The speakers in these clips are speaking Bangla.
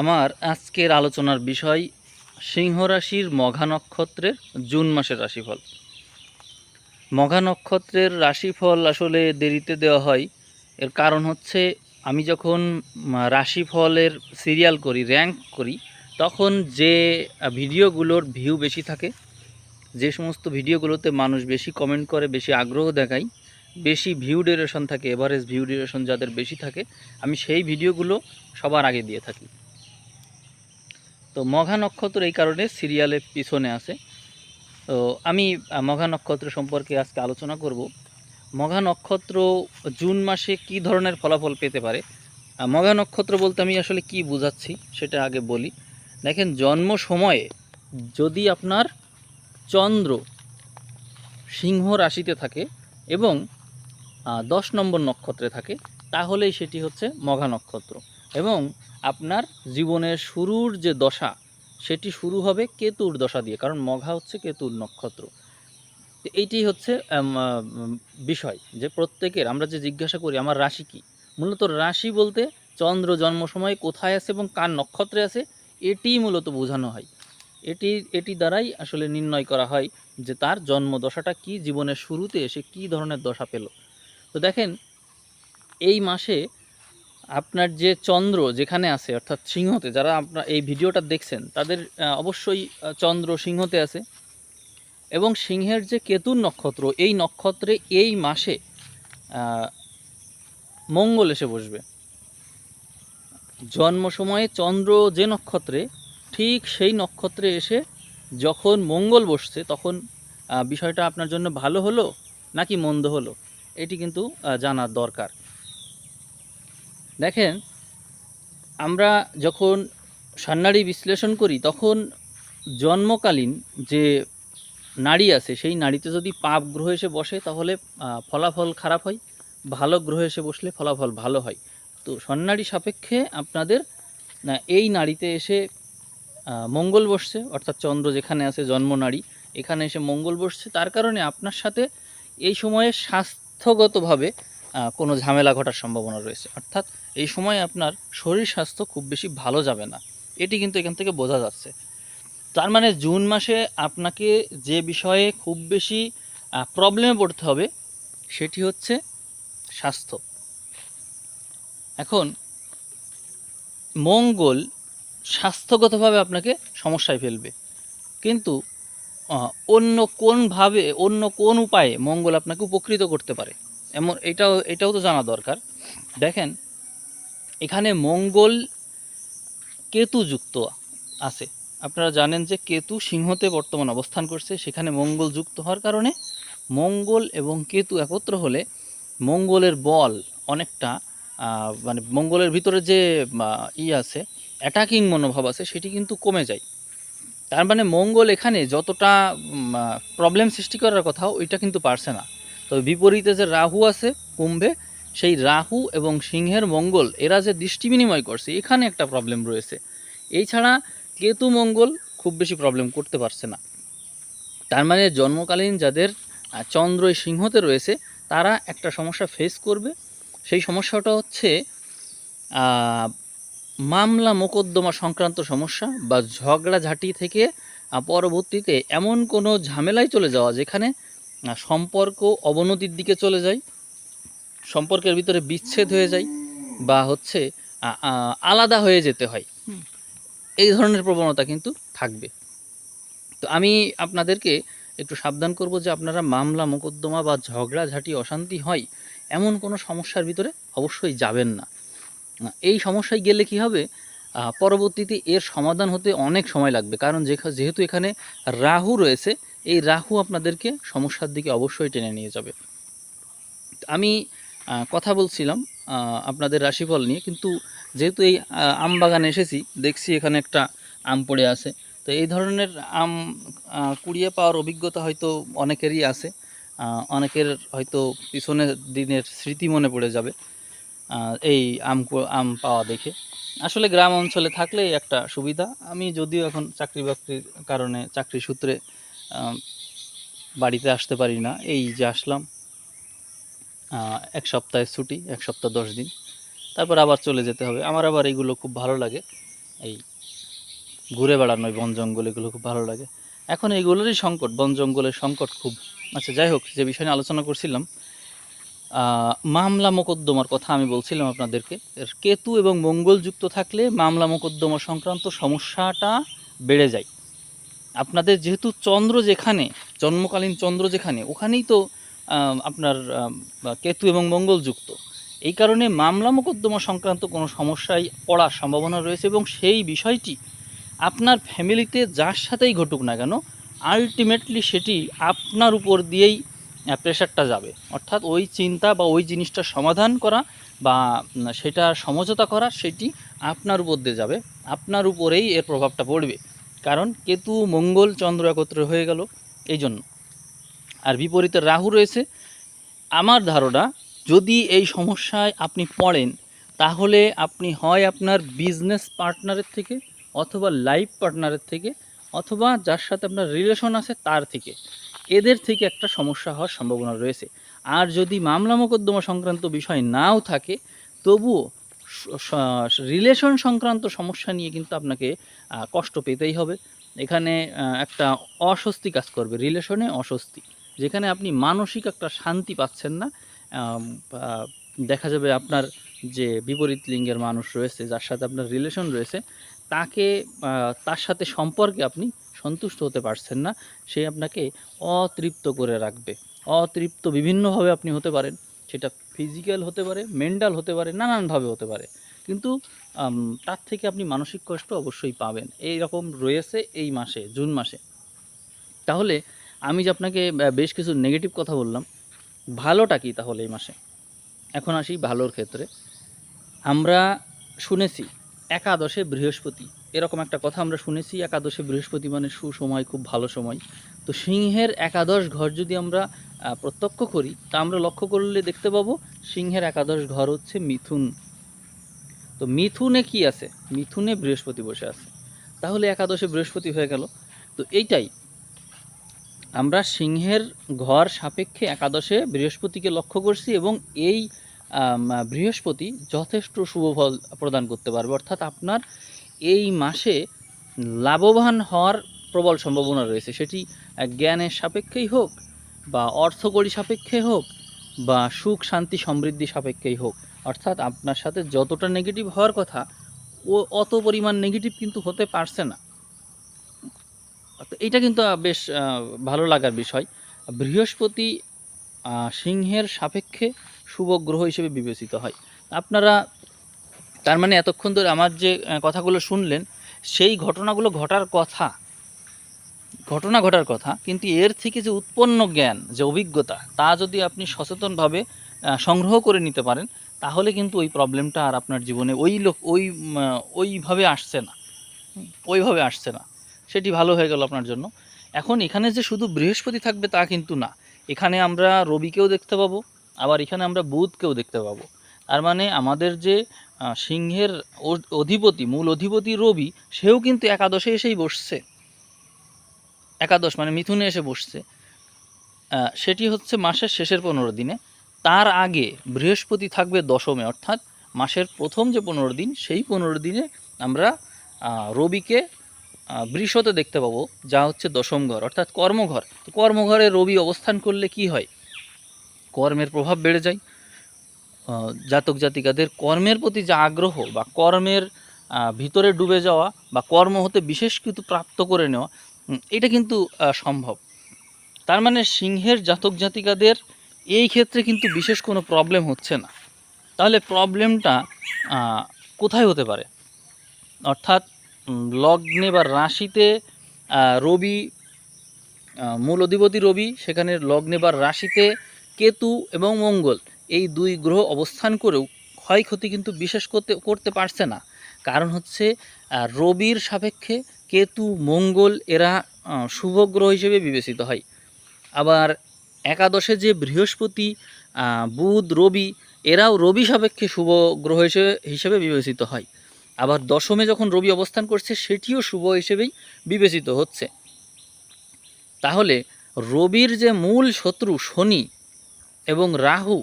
আমার আজকের আলোচনার বিষয় সিংহ রাশির মঘা নক্ষত্রের জুন মাসের রাশিফল। মঘা নক্ষত্রের রাশিফল আসলে দেরিতে দেওয়া হয়। এর কারণ হচ্ছে আমি যখন রাশিফলের সিরিয়াল করি, র্যাঙ্ক করি, তখন যে ভিডিওগুলোর ভিউ বেশি থাকে, যে সমস্ত ভিডিওগুলোতে মানুষ বেশি কমেন্ট করে, বেশি আগ্রহ দেখায়, বেশি ভিউ ডিউরেশন থাকে, এভারেজ ভিউ ডিউরেশন যাদের বেশি থাকে, আমি সেই ভিডিওগুলো সবার আগে দিয়ে থাকি। তো মঘা নক্ষত্র এই কারণে সিরিয়ালের পিছনে আছে। তো আমি মঘা নক্ষত্র সম্পর্কে আজকে আলোচনা করব। মঘা নক্ষত্র জুন মাসে কি ধরনের ফলাফল পেতে পারে? মঘা নক্ষত্র বলতে আমি আসলে কি বোঝাচ্ছি সেটা আগে বলি। দেখেন, জন্ম সময়ে যদি আপনার চন্দ্র সিংহ রাশিতে থাকে এবং দশ নম্বর নক্ষত্রে থাকে, তাহলেই সেটি হচ্ছে মঘা নক্ষত্র। এবং আপনার জীবনের শুরুর যে দশা, সেটি শুরু হবে কেতুর দশা দিয়ে, কারণ মঘা হচ্ছে কেতুর নক্ষত্র। এইটি হচ্ছে বিষয় যে প্রত্যেকের, আমরা যে জিজ্ঞাসা করি, আমার রাশি কি? মূলত রাশি বলতে চন্দ্র জন্ম সময় কোথায় আছে এবং কার নক্ষত্রে আছে এটিই মূলত বোঝানো হয়। এটি এটি দ্বারাই আসলে নির্ণয় করা হয় যে তার জন্ম দশাটা কি, জীবনের শুরুতে এসে কি ধরনের দশা পেল। তো দেখেন, এই মাসে আপনার যে চন্দ্র যেখানে আছে, অর্থাৎ সিংহতে, যারা আপনার এই ভিডিওটা দেখছেন, তাদের অবশ্যই চন্দ্র সিংহতে আছে। এবং সিংহের যে কেতুর নক্ষত্র, এই নক্ষত্রে এই মাসে মঙ্গল এসে বসবে। জন্ম সময়ে চন্দ্র যে নক্ষত্রে, ঠিক সেই নক্ষত্রে এসে যখন মঙ্গল বসছে, তখন বিষয়টা আপনার জন্য ভালো হলো নাকি মন্দ হলো, এটি কিন্তু জানার দরকার। দেখেন, আমরা যখন সান্নাড়ি বিশ্লেষণ করি, তখন জন্মকালীন যে নারী আছে, সেই নারীতে যদি পাপ গ্রহ এসে বসে, তাহলে ফলাফল খারাপ হয়, ভালো গ্রহ এসে বসলে ফলাফল ভালো হয়। তো সন্নাড়ি সাপেক্ষে আপনাদের এই নারীতে এসে মঙ্গল বসছে, অর্থাৎ চন্দ্র যেখানে আছে, জন্ম নারী, এখানে এসে মঙ্গল বসছে। তার কারণে আপনার সাথে এই সময়ে স্বাস্থ্যগতভাবে কোনো ঝামেলা ঘটার সম্ভাবনা রয়েছে। অর্থাৎ এই সময় আপনার শরীর স্বাস্থ্য খুব বেশি ভালো যাবে না। এটি কিন্তু এখান থেকে বোঝা যাচ্ছে। তার মানে জুন মাসে আপনাকে যে বিষয়ে খুব বেশি প্রবলেমে পড়তে হবে, সেটি হচ্ছে স্বাস্থ্য। এখন, মঙ্গল স্বাস্থ্যগতভাবে আপনাকে সমস্যায় ফেলবে। কিন্তু অন্য কোনভাবে, অন্য কোন উপায়ে মঙ্গল আপনাকে উপকৃত করতে পারে? এমন এটাও এটাও তো জানা দরকার। দেখেন, এখানে মঙ্গল কেতু যুক্ত আছে। আপনারা জানেন যে কেতু সিংহতে বর্তমান অবস্থান করছে, সেখানে মঙ্গল যুক্ত হওয়ার কারণে মঙ্গল এবং কেতু একত্র হলে মঙ্গলের বল অনেকটা মানে মঙ্গলের ভিতরে যে ই আছে অ্যাটাকিং মনোভাব আছে, সেটি কিন্তু কমে যায়। তার মানে মঙ্গল এখানে যতটা প্রবলেম সৃষ্টি করার কথা, ওইটা কিন্তু পারছে না। তবে বিপরীতে যে রাহু আছে, কুম্ভে, সেই রাহু এবং সিংহের মঙ্গল, এরা যে দৃষ্টি বিনিময় করছে, এখানে একটা প্রবলেম রয়েছে। এই ছাড়া কেতু মঙ্গল খুব বেশি প্রবলেম করতে পারছে না। তার মানে জন্মকালীন যাদের চন্দ্র সিংহতে রয়েছে, তারা একটা সমস্যা ফেস করবে। সেই সমস্যাটা হচ্ছে মামলা মোকদ্দমা সংক্রান্ত সমস্যা বা ঝগড়াঝাটি থেকে পরবর্তীতে এমন কোনো ঝামেলায় চলে যাওয়া যেখানে সম্পর্ক অবনতির দিকে চলে যায় সম্পর্কের ভিতরে বিচ্ছেদ হয়ে যায় বা হচ্ছে আলাদা হয়ে যেতে হয়। এই ধরনের প্রবণতা কিন্তু থাকবে। তো আমি আপনাদেরকে একটু সাবধান করব যে আপনারা মামলা মোকদ্দমা বা ঝগড়াঝাটি অশান্তি হয় এমন কোনো সমস্যার ভিতরে অবশ্যই যাবেন না। এই সমস্যায় গেলে কি হবে? পরবর্তীতে এর সমাধান হতে অনেক সময় লাগবে। কারণ যেহেতু এখানে রাহু রয়েছে এই রাহু আপনাদেরকে সমস্যার দিকে অবশ্যই টেনে নিয়ে যাবে। আমি কথা বলছিলাম আপনাদের রাশিফল নিয়ে, কিন্তু যেহেতু এই আম বাগানে এসেছি, দেখছি এখানে একটা আম পড়ে আছে। তো এই ধরনের আম কুড়িয়ে পাওয়ার অভিজ্ঞতা হয়তো অনেকেরই আছে অনেকের হয়তো পিছনের দিনের স্মৃতি মনে পড়ে যাবে এই আম আম পাওয়া দেখে। আসলে গ্রাম অঞ্চলে থাকলেই একটা সুবিধা। আমি যদিও এখন চাকরি বাকরির কারণে, চাকরি সূত্রে বাড়িতে আসতে পারি না। এই যে আসলাম এক সপ্তাহের ছুটি, এক সপ্তাহ দশ দিন। তারপর আবার চলে যেতে হবে। আমার আবার এইগুলো খুব ভালো লাগে। এই ঘুরে বেড়ানো বন জঙ্গল, এগুলো খুব ভালো লাগে। এখন এইগুলোরই সংকট, বন জঙ্গলের সংকট খুব। আচ্ছা যাই হোক, যে বিষয় নিয়ে আলোচনা করছিলাম মামলা মোকদ্দমার কথা আমি বলছিলাম আপনাদেরকে। কেতু এবং মঙ্গল যুক্ত থাকলে মামলা মোকদ্দমা সংক্রান্ত সমস্যাটা বেড়ে যায়। আপনাদের যেহেতু চন্দ্র যেখানে, জন্মকালীন চন্দ্র যেখানে, ওখানেই তো আপনার কেতু এবং মঙ্গল যুক্ত। এই কারণে মামলা মোকদ্দমা সংক্রান্ত কোনো সমস্যায় পড়ার সম্ভাবনা রয়েছে এবং সেই বিষয়টি আপনার ফ্যামিলিতে যার সাথেই ঘটুক না কেন আলটিমেটলি সেটি আপনার উপর দিয়েই প্রেশারটা যাবে। অর্থাৎ ওই চিন্তা বা ওই জিনিসটার সমাধান করা বা সেটা সমঝোতা করা, সেটি আপনার উপর দিয়ে যাবে। আপনার উপরেই এর প্রভাবটা পড়বে। কারণ কেতু, মঙ্গল, চন্দ্র একত্রে হয়ে গেল এই জন্য আর বিপরীতে রাহু রয়েছে। আমার ধারণা, যদি এই সমস্যায় আপনি পড়েন, তাহলে আপনি হয় আপনার বিজনেস পার্টনারের থেকে অথবা লাইফ পার্টনারের থেকে অথবা যার সাথে আপনার রিলেশন আছে তার থেকে। এদের থেকে একটা সমস্যা হওয়ার সম্ভাবনা রয়েছে। আর যদি মামলা মোকদ্দমা সংক্রান্ত বিষয় নাও থাকে, তবুও রিলেশন সংক্রান্ত সমস্যা নিয়ে কিন্তু আপনাকে কষ্ট পেতেই হবে। এখানে একটা অস্বস্তি কাজ করবে রিলেশনে অস্বস্তি। যেখানে আপনি মানসিক একটা শান্তি পাচ্ছেন না দেখা যাবে আপনার যে বিপরীত লিঙ্গের মানুষ রয়েছে, যার সাথে আপনার রিলেশন রয়েছে, তাকে তার সাথে সম্পর্কে আপনি সন্তুষ্ট হতে পারছেন না, সে আপনাকে অতৃপ্ত করে রাখবে। অতৃপ্ত বিভিন্নভাবে আপনি হতে পারেন, সেটা ফিজিক্যাল হতে পারে মেন্টাল হতে পারে, নানানভাবে হতে পারে। কিন্তু তার থেকে আপনি মানসিক কষ্ট অবশ্যই পাবেন। এই রকম রয়েছে এই মাসে, জুন মাসে। তাহলে আমি যে আপনাকে বেশ কিছু নেগেটিভ কথা বললাম, ভালোটা কি তাহলে এই মাসে? এখন আসি ভালোর ক্ষেত্রে। আমরা শুনেছি, একাদশে বৃহস্পতি। এরকম একটা কথা আমরা শুনেছি, একাদশে বৃহস্পতি মানে সুসময়, খুব ভালো সময়। তো সিংহের একাদশ ঘর যদি আমরা প্রত্যক্ষ করি, তা আমরা লক্ষ্য করলে দেখতে পাবো সিংহের একাদশ ঘর হচ্ছে মিথুন। তো মিথুনে কি আছে? মিথুনে বৃহস্পতি বসে আছে। তাহলে একাদশে বৃহস্পতি হয়ে গেল। তো এইটাই, আমরা সিংহের ঘর সাপেক্ষে একাদশে বৃহস্পতিকে লক্ষ্য করছি এবং এই বৃহস্পতি যথেষ্ট শুভ ফল প্রদান করতে পারবে। অর্থাৎ আপনার এই মাসে লাভবান হওয়ার প্রবল সম্ভাবনা রয়েছে। সেটি জ্ঞানের সাপেক্ষেই হোক বা অর্থকরী সাপেক্ষে হোক বা সুখ, শান্তি, সমৃদ্ধি সাপেক্ষেই হোক, অর্থাৎ আপনার সাথে যতটা নেগেটিভ হওয়ার কথা, ও অত পরিমাণ নেগেটিভ কিন্তু হতে পারছে না। তো এইটা কিন্তু বেশ ভালো লাগার বিষয়। বৃহস্পতি সিংহের সাপেক্ষে শুভ গ্রহ হিসেবে বিবেচিত হয়। আপনারা তার মানে এতক্ষণ ধরে আমার যে কথাগুলো শুনলেন, সেই ঘটনাগুলো ঘটার কথা ঘটনা ঘটার কথা, কিন্তু এর থেকে যে উৎপন্ন জ্ঞান, যে অভিজ্ঞতা, তা যদি আপনি সচেতনভাবে সংগ্রহ করে নিতে পারেন, তাহলে কিন্তু ওই প্রবলেমটা আর আপনার জীবনে ওই লোক, ওই ওইভাবে আসছে না। ওইভাবে আসছে না। সেটি ভালো হয়ে গেল আপনার জন্য। এখন এখানে যে শুধু বৃহস্পতি থাকবে তা কিন্তু না। এখানে আমরা রবিকেও দেখতে পাবো, আবার এখানে আমরা বুধকেও দেখতে পাবো। তার মানে আমাদের যে সিংহের অধিপতি, মূল অধিপতি রবি, সেও কিন্তু একাদশে এসেই বসছে। একাদশ মানে মিথুনে এসে বসছে। সেটি হচ্ছে মাসের শেষের পনেরো দিনে। তার আগে বৃহস্পতি থাকবে দশমে, অর্থাৎ মাসের প্রথম যে পনেরো দিন, সেই পনেরো দিনে আমরা রবিকে বৃষতে দেখতে পাবো, যা হচ্ছে দশম ঘর, অর্থাৎ কর্মঘর। তো কর্মঘরে রবি অবস্থান করলে কি হয়? কর্মের প্রভাব বেড়ে যায়। জাতক জাতিকাদের কর্মের প্রতি যে আগ্রহ বা কর্মের ভিতরে ডুবে যাওয়া বা কর্ম হতে বিশেষ কিছু প্রাপ্ত করে নেওয়া এটা কিন্তু সম্ভব। তার মানে সিংহের জাতক জাতিকাদের এই ক্ষেত্রে কিন্তু বিশেষ কোনো প্রবলেম হচ্ছে না। তাহলে প্রবলেমটা কোথায় হতে পারে? অর্থাৎ লগ্নে বা রাশিতে রবি মূল অধিপতি রবি, সেখানে লগ্নে বা রাশিতে কেতু এবং মঙ্গল, এই দুই গ্রহ অবস্থান করেও ক্ষয়ক্ষতি কিন্তু বিশেষ করতে করতে পারছে না। কারণ হচ্ছে রবির সাপেক্ষে কেতু, মঙ্গল এরা শুভ গ্রহ হিসেবে বিবেচিত হয়। আবার একাদশে যে বৃহস্পতি বুধ, রবি, এরাও রবি সাপেক্ষে শুভ গ্রহ হিসেবে হিসেবে বিবেচিত হয়। আবার দশমে যখন রবি অবস্থান করছে, সেটিও শুভ হিসেবেই বিবেচিত হচ্ছে। তাহলে রবির যে মূল শত্রু শনি এবং রাহু,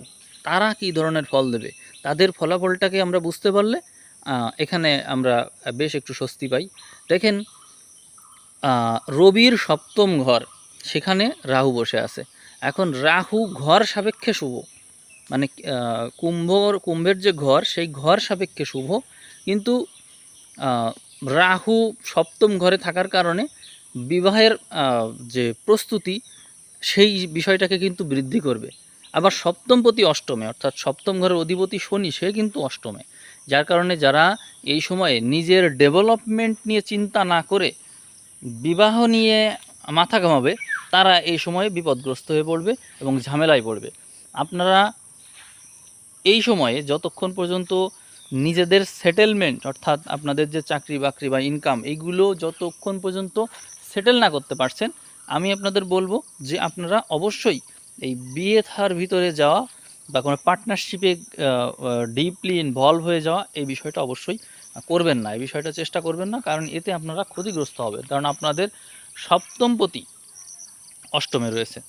তারা কী ধরনের ফল দেবে? তাদের ফলাফলটাকে আমরা বুঝতে পারলে এখানে আমরা বেশ একটু স্বস্তি পাই। দেখেন রবির সপ্তম ঘর, সেখানে রাহু বসে আছে। এখন রাহু ঘর সাপেক্ষে শুভ। মানে কুম্ভর কুম্ভের যে ঘর, সেই ঘর সাপেক্ষে শুভ। কিন্তু রাহু সপ্তম ঘরে থাকার কারণে বিবাহের যে প্রস্তুতি, সেই বিষয়টাকে কিন্তু বৃদ্ধি করবে। আবার সপ্তমপতি অষ্টমে, অর্থাৎ সপ্তম ঘরের অধিপতি শনি, সে কিন্তু অষ্টমে। যার কারণে যারা এই সময়ে নিজের ডেভেলপমেন্ট নিয়ে চিন্তা না করে বিবাহ নিয়ে মাথা ঘামাবে, তারা এই সময়ে বিপদগ্রস্ত হয়ে পড়বে এবং ঝামেলায় পড়বে। আপনারা এই সময়ে যতক্ষণ পর্যন্ত নিজেদের সেটেলমেন্ট অর্থাৎ আপনাদের যে চাকরি বাকরি বা ইনকাম এইগুলো যতক্ষণ পর্যন্ত সেটেল না করতে পারছেন, আমি আপনাদের বলব যে আপনারা অবশ্যই এই বিয়ে থার ভিতরে যাওয়া বা কোনো পার্টনারশিপে ডিপলি ইনভলভ হয়ে যাওয়া, এই বিষয়টা অবশ্যই করবেন না, এই বিষয়টা চেষ্টা করবেন না, কারণ এতে আপনারা ক্ষতিগ্রস্ত হবে কারণ আপনাদের সপ্তমপতি অষ্টমে রয়েছে।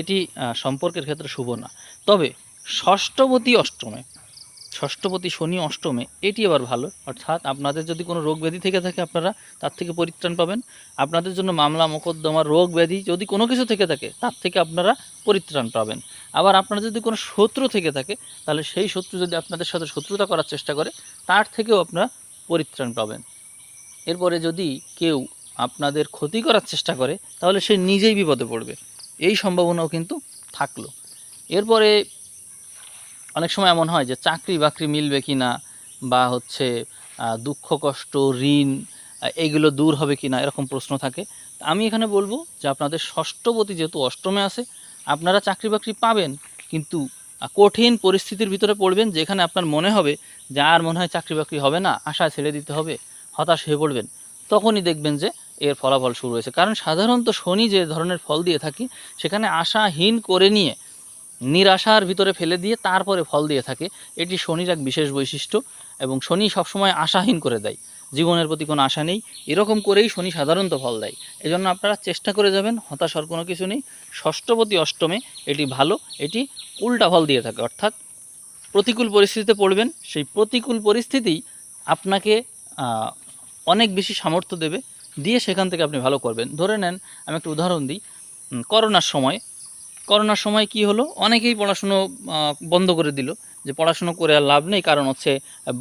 এটি সম্পর্কের ক্ষেত্রে শুভ না। তবে ষষ্ঠপতি অষ্টমে ষষ্ঠপতি শনি অষ্টমে, এটি আবার ভালো। অর্থাৎ আপনাদের যদি কোনো রোগ ব্যাধি থেকে থাকে আপনারা, তার থেকে পরিত্রাণ পাবেন। আপনাদের জন্য মামলা, মোকদ্দমা, রোগ ব্যাধি যদি কোনো কিছু থেকে থাকে, তার থেকে আপনারা পরিত্রাণ পাবেন। আবার আপনার যদি কোনো শত্রু থেকে থাকে, তাহলে সেই শত্রু যদি আপনাদের সাথে শত্রুতা করার চেষ্টা করে, তার থেকেও আপনারা পরিত্রাণ পাবেন। এরপরে যদি কেউ আপনাদের ক্ষতি করার চেষ্টা করে, তাহলে সে নিজেই বিপদে পড়বে। এই সম্ভাবনাও কিন্তু থাকল। এরপরে অনেক সময় এমন হয় যে চাকরি বাকরি মিলবে কি না বা হচ্ছে দুঃখ, কষ্ট, ঋণ এগুলো দূর হবে কি না এরকম প্রশ্ন থাকে। আমি এখানে বলব যে আপনাদের ষষ্ঠপতি যেহেতু অষ্টমে আছে, আপনারা চাকরি বাকরি পাবেন, কিন্তু কঠিন পরিস্থিতির ভিতরে পড়বেন যেখানে আপনার মনে হবে যে আর মনে হয় চাকরি বাকরি হবে না, আশা ছেড়ে দিতে হবে, হতাশ হয়ে পড়বেন। তখনই দেখবেন যে এর ফলাফল শুরু হয়েছে। কারণ সাধারণত শনি যে ধরনের ফল দিয়ে থাকি, সেখানে আশাহীন করে নিয়ে নিরাশার ভিতরে ফেলে দিয়ে তারপরে ফল দিয়ে থাকে। এটি শনির এক বিশেষ বৈশিষ্ট্য এবং শনি সবসময় আশাহীন করে দেয়। জীবনের প্রতি কোনো আশা নেই। এরকম করেই শনি সাধারণত ফল দেয়। এজন্য আপনারা চেষ্টা করে যাবেন, হতাশার কোনো কিছু নেই। ষষ্ঠপতি অষ্টমে এটি ভালো, এটি উল্টা ফল দিয়ে থাকে। অর্থাৎ প্রতিকূল পরিস্থিতিতে পড়বেন। সেই প্রতিকূল পরিস্থিতি আপনাকে অনেক বেশি সামর্থ্য দেবে। দিয়ে সেখান থেকে আপনি ভালো করবেন। ধরে নেন, আমি একটা উদাহরণ দিই। করোনার সময় করোনার সময় কি হলো? অনেকেই পড়াশুনো বন্ধ করে দিল যে পড়াশুনো করে আর লাভ নেই, কারণ হচ্ছে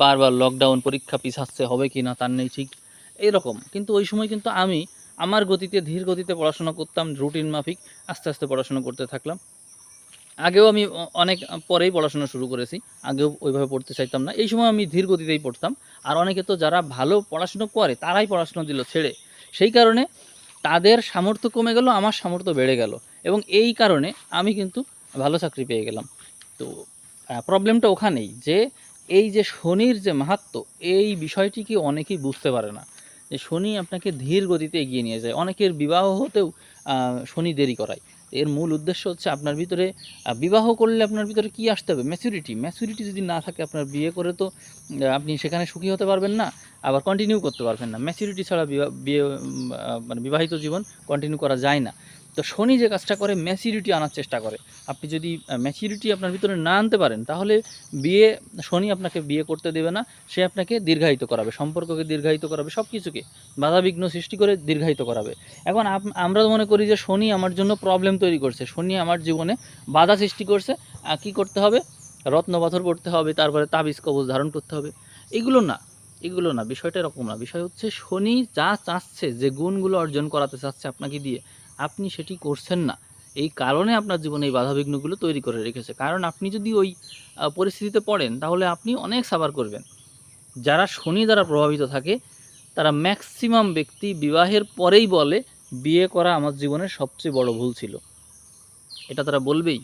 বারবার লকডাউন পরীক্ষা পিছাচ্ছে হবে কি না, তার নেই ঠিক। এইরকম কিন্তু ওই সময় কিন্তু আমি আমার গতিতে, ধীর গতিতে পড়াশোনা করতাম রুটিন মাফিক, আস্তে আস্তে পড়াশোনা করতে থাকলাম। আগেও আমি অনেক পরেই পড়াশোনা শুরু করেছি, আগেও ওইভাবে পড়তে চাইতাম না। এই সময় আমি ধীর গতিতেই পড়তাম। আর অনেকে তো যারা ভালো পড়াশুনো করে, তারাই পড়াশোনা দিল ছেড়ে। সেই কারণে তাদের সামর্থ্য কমে গেল, আমার সামর্থ্য বেড়ে গেল। এবং এই কারণে আমি কিন্তু ভালো চাকরি পেয়ে গেলাম। তো প্রবলেমটা ওখানেই যে এই যে শনির যে মাহাত্ম, এই বিষয়টিকে অনেকেই বুঝতে পারে না। যে শনি আপনাকে ধীর গতিতে এগিয়ে নিয়ে যায়। অনেকের বিবাহ হতেও শনি দেরি করায়। এর মূল উদ্দেশ্য হচ্ছে আপনার ভিতরে বিবাহ করলে আপনার ভিতরে কি আসতে হবে? ম্যাচুরিটি ম্যাচুরিটি যদি না থাকে আপনার বিয়ে করে তো আপনি সেখানে সুখী হতে পারবেন না, আবার কন্টিনিউ করতে পারবেন না। ম্যাচুরিটি ছাড়া বিয়ে মানে বিবাহিত জীবন কন্টিনিউ করা যায় না। তো শনি যে কাজটা করে ম্যাচিউরিটি আনার চেষ্টা করে। আপনি যদি ম্যাচুরিটি আপনার ভিতরে না আনতে পারেন, তাহলে বিয়ে, শনি আপনাকে বিয়ে করতে দেবে না, সে আপনাকে দীর্ঘায়িত করাবে, সম্পর্ককে দীর্ঘায়িত করাবে সব কিছুকে বাধাবিঘ্ন সৃষ্টি করে দীর্ঘায়িত করাবে। এখন আমরা মনে করি যে শনি আমার জন্য প্রবলেম তৈরি করছে। শনি আমার জীবনে বাধা সৃষ্টি করছে। কী করতে হবে? রত্নপাথর করতে হবে, তারপরে তাবিজ কবজ ধারণ করতে হবে। এগুলো না এগুলো না, বিষয়টা এরকম না। বিষয় হচ্ছে শনি যা চাচ্ছে, যে গুণগুলো অর্জন করাতে চাচ্ছে আপনাকে দিয়ে আপনি সেটি করছেন না। এই কারণে আপনার জীবনে এই বাধাবিঘ্নগুলো তৈরি করে রেখেছে। কারণ আপনি যদি ওই পরিস্থিতিতে পড়েন, তাহলে আপনি অনেক সাবার করবেন। যারা শনি দ্বারা প্রভাবিত থাকে, তারা ম্যাক্সিমাম ব্যক্তি বিবাহের পরেই বলে, বিয়ে করা আমার জীবনের সবচেয়ে বড় ভুল ছিল। এটা তারা বলবেই।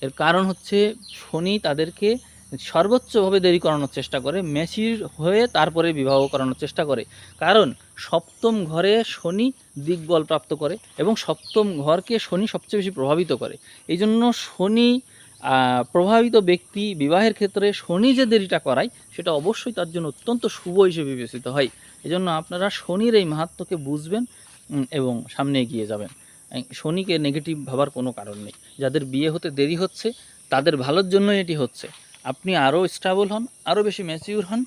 এর কারণ হচ্ছে, শনি তাদেরকে সর্বোচ্চভাবে দেরি করানোর চেষ্টা করে, মেসির হয়ে তারপরে বিবাহ করানোর চেষ্টা করে। কারণ সপ্তম ঘরে শনি দিগ্বল প্রাপ্ত করে এবং সপ্তম ঘরকে শনি সবচেয়ে বেশি প্রভাবিত করে। এই জন্য শনি প্রভাবিত ব্যক্তি বিবাহের ক্ষেত্রে শনি যে দেরিটা করায়, সেটা অবশ্যই তার জন্য অত্যন্ত শুভ হিসেবে বিবেচিত হয়। এজন্য আপনারা শনির এই মাহাত্মকে বুঝবেন এবং সামনে এগিয়ে যাবেন। শনিকে নেগেটিভ ভাবার কোনো কারণ নেই। যাদের বিয়ে হতে দেরি হচ্ছে, তাদের ভালোর জন্যই এটি হচ্ছে। আপনি আরও স্টেবল হন আরও বেশি ম্যাচিউর হন।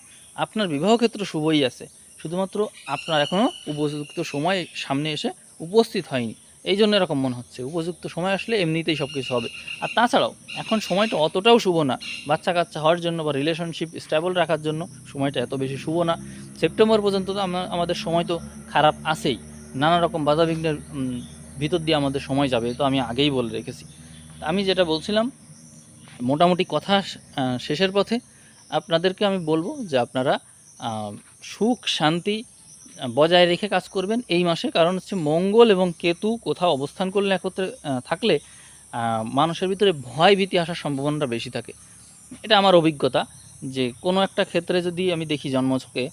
আপনার বিবাহ ক্ষেত্র শুভই আছে। শুধুমাত্র আপনার এখনও উপযুক্ত সময় সামনে এসে উপস্থিত হয়নি। এই জন্য এরকম মনে হচ্ছে। উপযুক্ত সময় আসলে এমনিতেই সব কিছু হবে। আর তাছাড়াও, এখন সময়টা অতটাও শুভ না। বাচ্চা কাচ্চা হওয়ার জন্য বা রিলেশনশিপ স্টেবল রাখার জন্য সময়টা এত বেশি শুভ না। সেপ্টেম্বর পর্যন্ত তো আমাদের সময় তো খারাপ আছেই। নানা রকম বাধাবিঘ্নের ভিতর দিয়ে আমাদের সময় যাবে। তো আমি আগেই বলে রেখেছি। আমি যেটা বলছিলাম মোটামুটি কথা শেষের পথে আপনাদেরকে আমি বলব যে আপনারা সুখ, শান্তি বজায় রেখে কাজ করবেন এই মাসে। কারণ হচ্ছে মঙ্গল এবং কেতু কোথাও অবস্থান করলে একত্রে থাকলে মানুষের ভিতরে ভয় ভীতি আসার সম্ভাবনাটা বেশি থাকে। এটা আমার অভিজ্ঞতা যে কোনো একটা ক্ষেত্রে যদি আমি দেখি জন্মছকে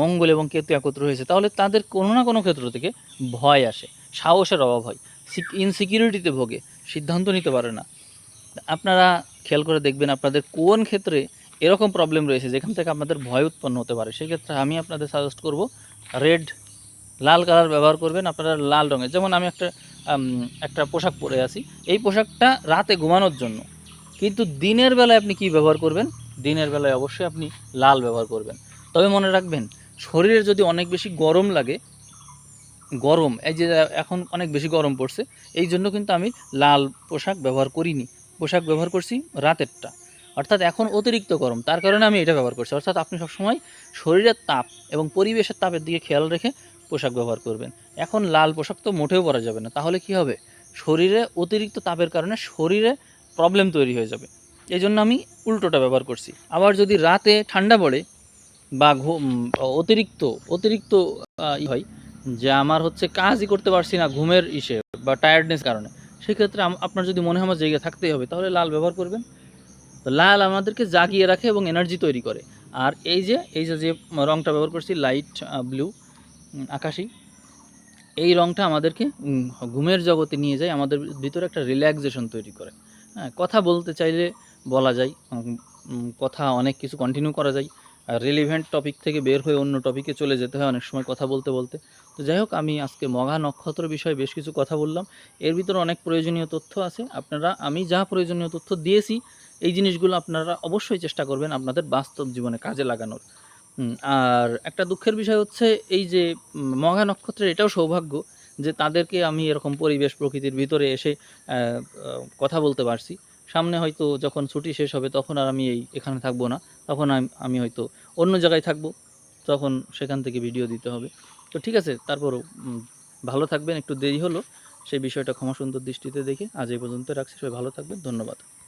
মঙ্গল এবং কেতু একত্র হয়েছে, তাহলে তাদের কোনো না কোনো ক্ষেত্র থেকে ভয় আসে, সাহসের অভাব হয়। ইনসিকিউরিটিতে ভোগে, সিদ্ধান্ত নিতে পারে না। আপনারা খেয়াল করে দেখবেন আপনাদের কোন ক্ষেত্রে এরকম প্রবলেম রয়েছে, যেখান থেকে আপনাদের ভয় উৎপন্ন হতে পারে। সেক্ষেত্রে আমি আপনাদের সাজেস্ট করব রেড লাল কালার ব্যবহার করবেন, আপনারা লাল রঙের। যেমন আমি একটা একটা পোশাক পরে আছি, এই পোশাকটা রাতে ঘুমানোর জন্য। কিন্তু দিনের বেলায় আপনি কি ব্যবহার করবেন? দিনের বেলায় অবশ্যই আপনি লাল ব্যবহার করবেন। তবে মনে রাখবেন শরীরে যদি অনেক বেশি গরম লাগে, গরম, এই যে এখন অনেক বেশি গরম পড়ছে, এই জন্য কিন্তু আমি লাল পোশাক ব্যবহার করিনি। পোশাক ব্যবহার করছি রাতেরটা। অর্থাৎ এখন অতিরিক্ত গরম, তার কারণে আমি এটা ব্যবহার করছি। অর্থাৎ আপনি সবসময় শরীরের তাপ এবং পরিবেশের তাপের দিকে খেয়াল রেখে পোশাক ব্যবহার করবেন। এখন লাল পোশাক তো মোটেও পরা যাবে না। তাহলে কি হবে? শরীরে অতিরিক্ত তাপের কারণে শরীরে প্রবলেম তৈরি হয়ে যাবে। এই জন্য আমি উল্টোটা ব্যবহার করছি। আবার যদি রাতে ঠান্ডা পড়ে বা অতিরিক্ত অতিরিক্ত হয়, যে আমার হচ্ছে কাজই করতে পারছি না ঘুমের ইসে বা টায়ার্ডনেস কারণে সেক্ষেত্রে আপনার যদি মনে হয় আমার জায়গায় থাকতেই হবে, তাহলে লাল ব্যবহার করবেন। তো লাল আমাদেরকে জাগিয়ে রাখে এবং এনার্জি তৈরি করে। আর এই যে এই যে যে রঙটা ব্যবহার করছি লাইট ব্লু আকাশি, এই রঙটা আমাদেরকে ঘুমের জগতে নিয়ে যায়, আমাদের ভিতরে একটা রিল্যাক্সেশন তৈরি করে। হ্যাঁ কথা বলতে চাইলে বলা যায় কথা অনেক কিছু কন্টিনিউ করা যায়। রিলিভেন্ট টপিক থেকে বের হয়ে অন্য টপিকে চলে যেতে হয় অনেক সময় কথা বলতে বলতে। তো যাই হোক, আমি আজকে মঘা নক্ষত্র বিষয়ে বেশ কিছু কথা বললাম। এর ভিতরে অনেক প্রয়োজনীয় তথ্য আছে। আপনারা, আমি যা প্রয়োজনীয় তথ্য দিয়েছি, এই জিনিসগুলো আপনারা অবশ্যই চেষ্টা করবেন আপনাদের বাস্তব জীবনে কাজে লাগানোর। আর একটা দুঃখের বিষয় হচ্ছে, এই যে মঘা নক্ষত্রের এটাও সৌভাগ্য যে তাদেরকে আমি এরকম পরিবেশ প্রকৃতির ভিতরে এসে কথা বলতে পারছি। সামনে হয়তো যখন ছুটি শেষ হবে তখন আর আমি এই এখানে থাকব না, তখন আমি- হয়তো অন্য জায়গায় থাকব, তখন সেখান থেকে ভিডিও দিতে হবে। তো ঠিক আছে, তারপরও ভালো থাকবেন, একটু দেরি হলো, সেই বিষয়টা ক্ষমা সুন্দর দৃষ্টিতে দেখে আজ এই পর্যন্ত রাখছি, সবাই ভালো থাকবেন, ধন্যবাদ।